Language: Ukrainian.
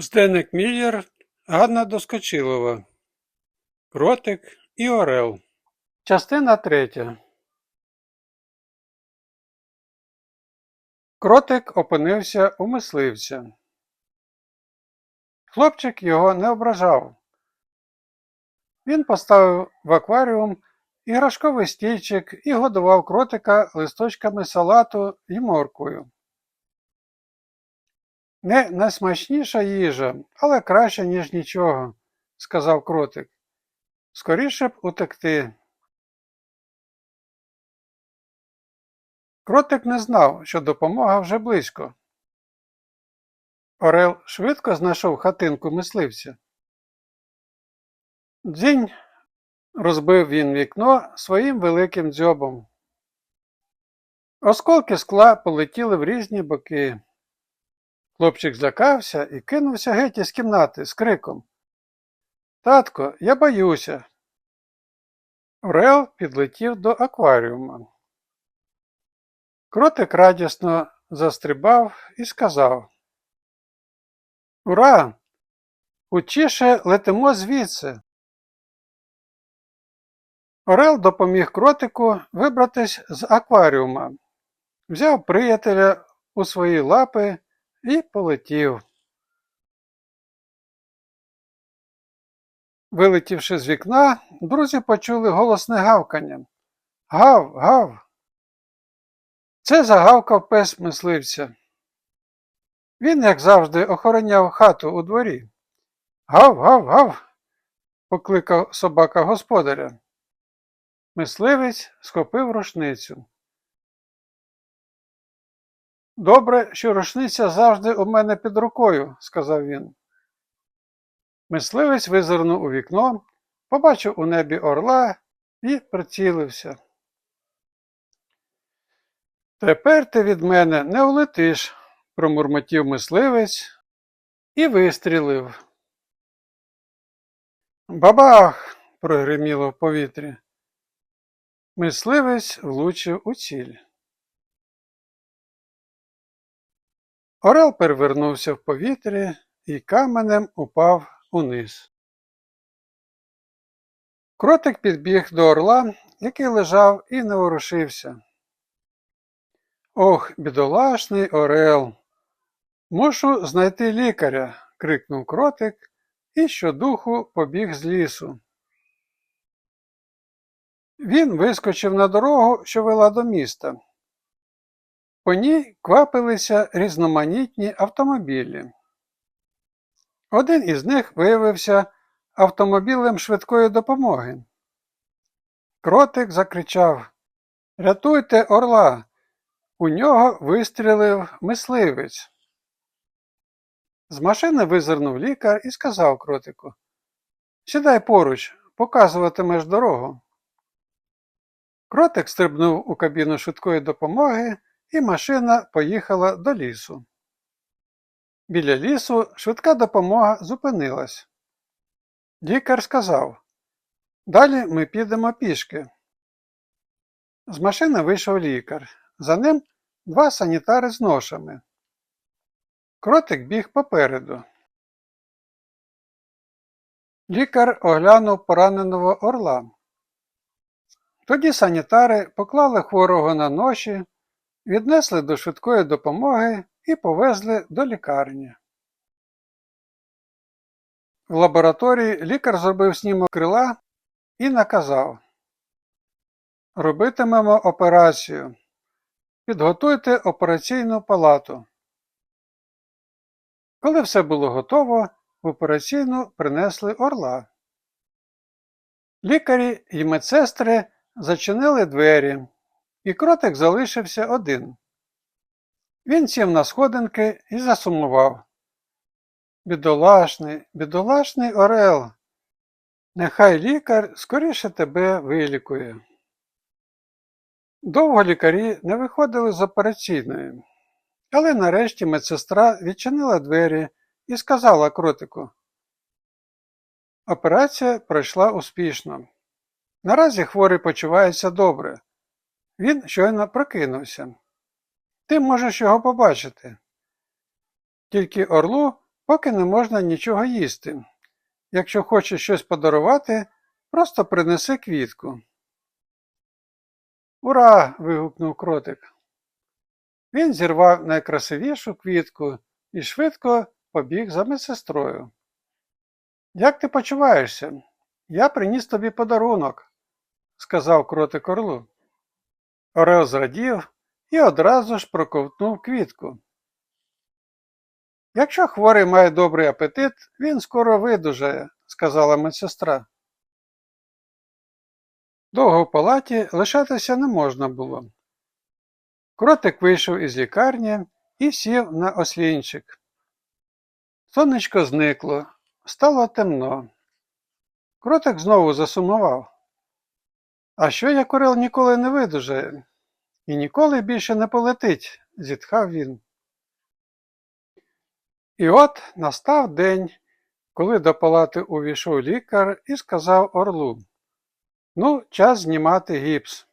Зденек Міллер, Ганна Доскочилова, Кротик і Орел. Частина третя. Кротик опинився у мисливця. Хлопчик його не ображав. Він поставив в акваріум іграшковий стільчик і годував кротика листочками салату і морквою. Не найсмачніша їжа, але краще, ніж нічого, сказав кротик. Скоріше б утекти. Кротик не знав, що допомога вже близько. Орел швидко знайшов хатинку мисливця. Дзінь розбив він вікно своїм великим дзьобом. Осколки скла полетіли в різні боки. Хлопчик злякався і кинувся геть із кімнати з криком. Татко, я боюся. Орел підлетів до акваріума. Кротик радісно застрибав і сказав Ура! Учіше летимо звідси. Орел допоміг кротику вибратись з акваріума, взяв приятеля у свої лапи і полетів. Вилетівши з вікна, друзі почули голосне гавкання. Гав, гав. Це загавкав пес мисливця. Він, як завжди, охороняв хату у дворі. Гав, гав, гав. покликав собака господаря. Мисливець схопив рушницю. Добре, що рушниця завжди у мене під рукою, сказав він. Мисливець визирнув у вікно, побачив у небі орла і прицілився. Тепер ти від мене не улетиш, промурмотів мисливець і вистрілив. Бабах! прогриміло в повітрі. Мисливець влучив у ціль. Орел перевернувся в повітрі і каменем упав униз. Кротик підбіг до орла, який лежав і не ворушився. Ох, бідолашний орел. Мушу знайти лікаря, крикнув кротик і щодуху побіг з лісу. Він вискочив на дорогу, що вела до міста. По ній квапилися різноманітні автомобілі. Один із них виявився автомобілем швидкої допомоги. Кротик закричав Рятуйте орла! У нього вистрілив мисливець. З машини визирнув лікар і сказав кротику Сідай поруч, показуватимеш дорогу. Кротик стрибнув у кабіну швидкої допомоги, і машина поїхала до лісу. Біля лісу швидка допомога зупинилась. Лікар сказав Далі ми підемо пішки. З машини вийшов лікар. За ним два санітари з ношами. Кротик біг попереду. Лікар оглянув пораненого орла. Тоді санітари поклали хворого на ноші, віднесли до швидкої допомоги і повезли до лікарні. В лабораторії лікар зробив снімок крила і наказав Робитимемо операцію. Підготуйте операційну палату. Коли все було готово, в операційну принесли орла. Лікарі і медсестри зачинили двері, і кротик залишився один. Він сів на сходинки і засумував. Бідолашний, бідолашний Орел, нехай лікар скоріше тебе вилікує. Довго лікарі не виходили з операційної, але нарешті медсестра відчинила двері і сказала кротику. Операція пройшла успішно. Наразі хворий почувається добре. Він щойно прокинувся. Ти можеш його побачити. Тільки орлу поки не можна нічого їсти. Якщо хочеш щось подарувати, просто принеси квітку. Ура! вигукнув кротик. Він зірвав найкрасивішу квітку і швидко побіг за медсестрою. Як ти почуваєшся? Я приніс тобі подарунок, сказав кротик орлу. Орел зрадів і одразу ж проковтнув квітку. Якщо хворий має добрий апетит, він скоро видужає, сказала медсестра. Довго в палаті лишатися не можна було. Кротик вийшов із лікарні і сів на ослінчик. Сонечко зникло, стало темно. Кротик знову засумував. А що як Орел ніколи не видужає і ніколи більше не полетить, зітхав він. І от настав день, коли до палати увійшов лікар і сказав орлу Ну, час знімати гіпс.